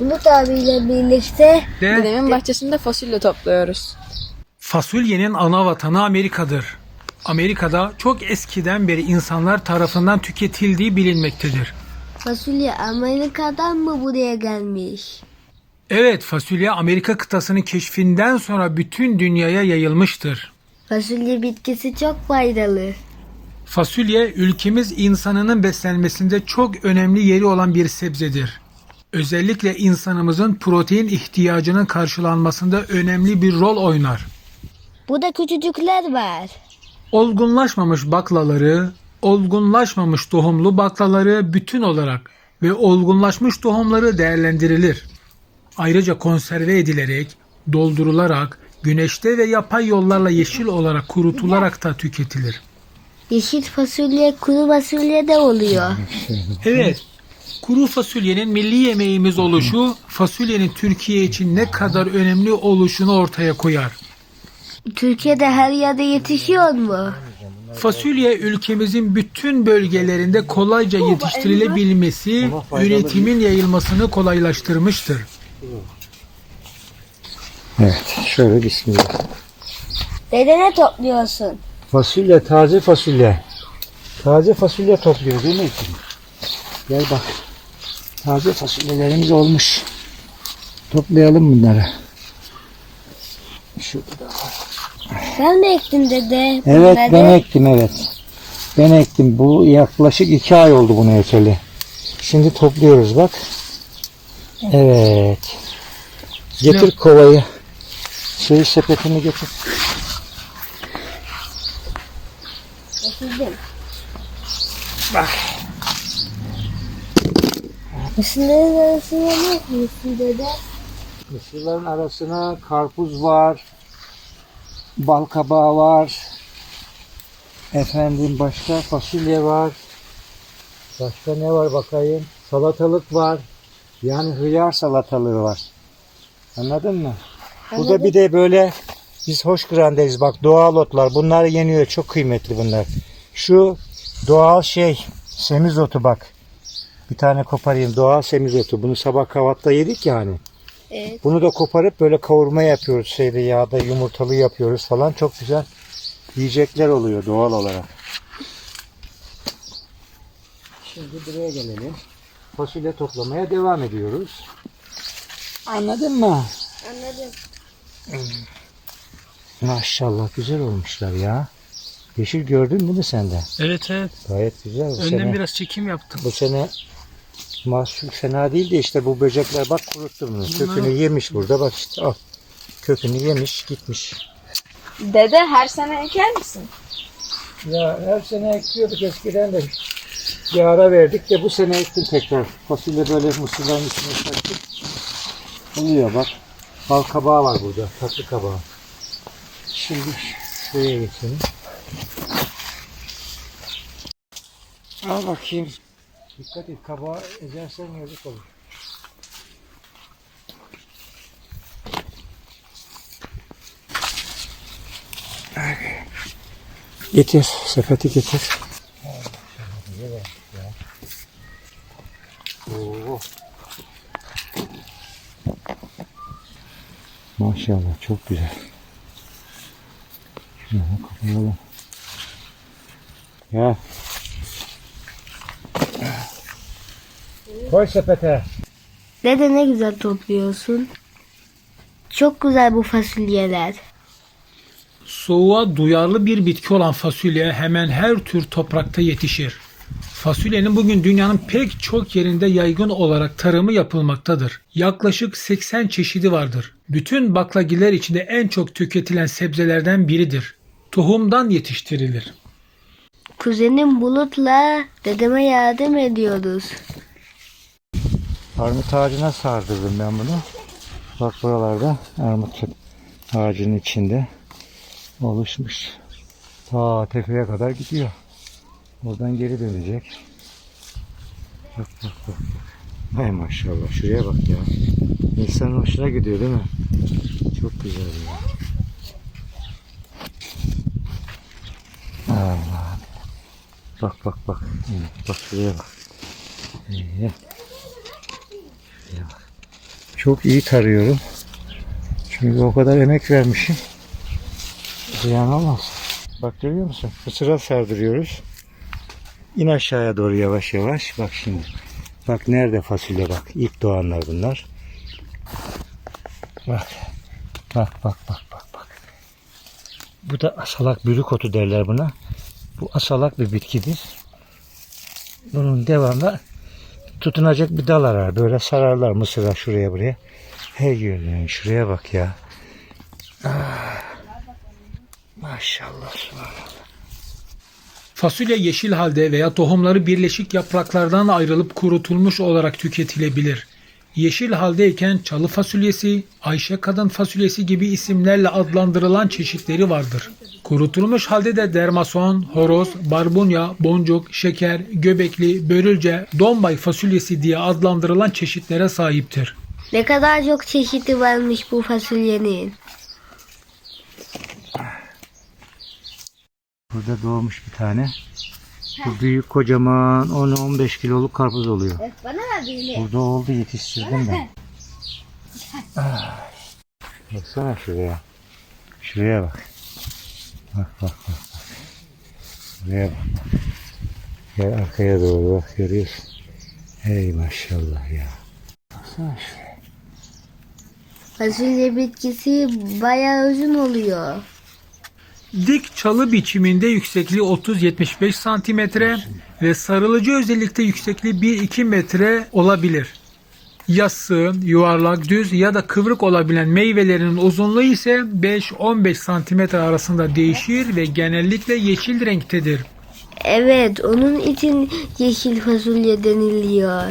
Bulut abiyle birlikte De Dedemin bahçesinde fasulye topluyoruz. fasulyenin ana vatanı Amerika'dır. Amerika'da çok eskiden beri insanlar tarafından tüketildiği bilinmektedir. fasulye Amerika'dan mı buraya gelmiş? Evet fasulye Amerika kıtasının keşfinden sonra bütün dünyaya yayılmıştır. Fasulye bitkisi çok faydalı. Fasulye ülkemiz insanının beslenmesinde çok önemli yeri olan bir sebzedir. Özellikle insanımızın protein ihtiyacının karşılanmasında önemli bir rol oynar. Burada küçücükler var. Olgunlaşmamış baklaları, olgunlaşmamış tohumlu baklaları bütün olarak ve olgunlaşmış tohumları değerlendirilir. Ayrıca konserve edilerek, doldurularak, güneşte ve yapay yollarla yeşil olarak kurutularak da tüketilir. Yeşil fasulye, kuru fasulye de oluyor. Evet, kuru fasulyenin milli yemeğimiz oluşu fasulyenin Türkiye için ne kadar önemli oluşunu ortaya koyar. Türkiye'de her yerde yetişiyor mu? Fasulye ülkemizin bütün bölgelerinde kolayca yetiştirilebilmesi, üretimin yayılmasını kolaylaştırmıştır. Evet şöyle bismillah. Dede ne topluyorsun? Fasulye taze fasulye. Taze fasulye topluyoruz değil mi? Gel bak. Taze fasulyelerimiz olmuş. Toplayalım bunları. Şurada da var. Sen de ektin dede. Evet bunları. ben ektim evet. Ben ektim. Bu yaklaşık iki ay oldu bunu ekeli. Şimdi topluyoruz bak. Evet. Getir kovayı. Şey sepetini getir. Getirdim. Mısırların arasına ne yapıyorsun dede? Mısırların arasına karpuz var. Bal kabağı var. Efendim başka fasulye var. Başka ne var bakayım? Salatalık var. Yani hıyar salatalığı var. Anladın mı? Burada bir de böyle biz hoş grandeyiz bak doğal otlar. Bunlar yeniyor. Çok kıymetli bunlar. Şu doğal şey semizotu bak. Bir tane koparayım. Doğal semizotu. Bunu sabah kahvaltıda yedik ya hani. Evet. Bunu da koparıp böyle kavurma yapıyoruz şeyde yağda yumurtalı yapıyoruz falan çok güzel yiyecekler oluyor doğal olarak. Şimdi buraya gelelim. Fasulye toplamaya devam ediyoruz. Anladın mı? Anladım. Maşallah güzel olmuşlar ya. Yeşil gördün mü sen de? Evet evet. Gayet güzel. Bu Önden sene, biraz çekim yaptım. bu sene mahsul fena değil de işte bu böcekler bak kuruttu bunu. Kökünü yemiş burada bak işte al. Kökünü yemiş gitmiş. Dede her sene eker misin? Ya her sene ekiyorduk eskiden de bir ara verdik de bu sene ektim tekrar. Fasulye böyle mısırların içine saktık. Oluyor bak. Bal kabağı var burada. Tatlı kabağı. Şimdi şuraya geçelim. Al bakayım. Dikkat et kabağı ezersen yazık olur. Getir, sepeti getir. Oo. Maşallah çok güzel. Şunu kapayalım. Ya. Koy sepete. Dede ne güzel topluyorsun. Çok güzel bu fasulyeler. Soğuğa duyarlı bir bitki olan fasulye hemen her tür toprakta yetişir. Fasulyenin bugün dünyanın pek çok yerinde yaygın olarak tarımı yapılmaktadır. Yaklaşık 80 çeşidi vardır. Bütün baklagiller içinde en çok tüketilen sebzelerden biridir. Tohumdan yetiştirilir. Kuzenim Bulut'la dedeme yardım ediyoruz. Armut ağacına sardırdım ben bunu. Bak buralarda armut ağacının içinde oluşmuş. Ta tepeye kadar gidiyor. Oradan geri dönecek. Bak bak bak. bak. Ay maşallah şuraya bak ya. İnsanın hoşuna gidiyor değil mi? Çok güzel ya. Allah. Bak bak bak. Bak şuraya bak. İyi. Çok iyi tarıyorum. Çünkü o kadar emek vermişim. Ziyan olmaz. Bak görüyor musun? Fısıra sardırıyoruz. İn aşağıya doğru yavaş yavaş. Bak şimdi. Bak nerede fasulye bak. İlk doğanlar bunlar. Bak. Bak bak bak bak bak. Bu da asalak bürük otu derler buna. Bu asalak bir bitkidir. Bunun devamlı tutunacak bir dal arar. Böyle sararlar mısıra şuraya buraya. Hey gördüğün şuraya bak ya. Ah. Maşallah subhanallah. Fasulye yeşil halde veya tohumları birleşik yapraklardan ayrılıp kurutulmuş olarak tüketilebilir. Yeşil haldeyken çalı fasulyesi, Ayşe kadın fasulyesi gibi isimlerle adlandırılan çeşitleri vardır. Kurutulmuş halde de dermason, horoz, barbunya, boncuk, şeker, göbekli, börülce, dombay fasulyesi diye adlandırılan çeşitlere sahiptir. Ne kadar çok çeşidi varmış bu fasulyenin. Burada doğmuş bir tane. Bu büyük kocaman 10-15 kiloluk karpuz oluyor. Bana ver birini. Burada oldu yetiştirdim ben. Ah. Baksana şuraya. Şuraya bak. Bak bak bak. bak. Buraya bak. bak. Gel arkaya doğru bak görüyorsun. Hey maşallah ya. Baksana şuraya. Fasulye bitkisi bayağı uzun oluyor. Dik çalı biçiminde yüksekliği 30-75 santimetre ve sarılıcı özellikle yüksekliği 1-2 metre olabilir. Yassı, yuvarlak, düz ya da kıvrık olabilen meyvelerinin uzunluğu ise 5-15 santimetre arasında değişir ve genellikle yeşil renktedir. Evet, onun için yeşil fasulye deniliyor.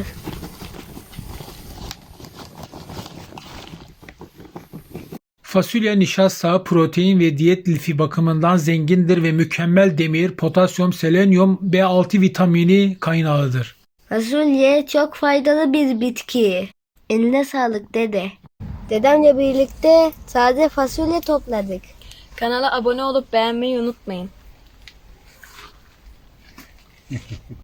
Fasulye nişasta, protein ve diyet lifi bakımından zengindir ve mükemmel demir, potasyum, selenyum, B6 vitamini kaynağıdır. Fasulye çok faydalı bir bitki. Eline sağlık dede. Dedemle birlikte taze fasulye topladık. Kanala abone olup beğenmeyi unutmayın.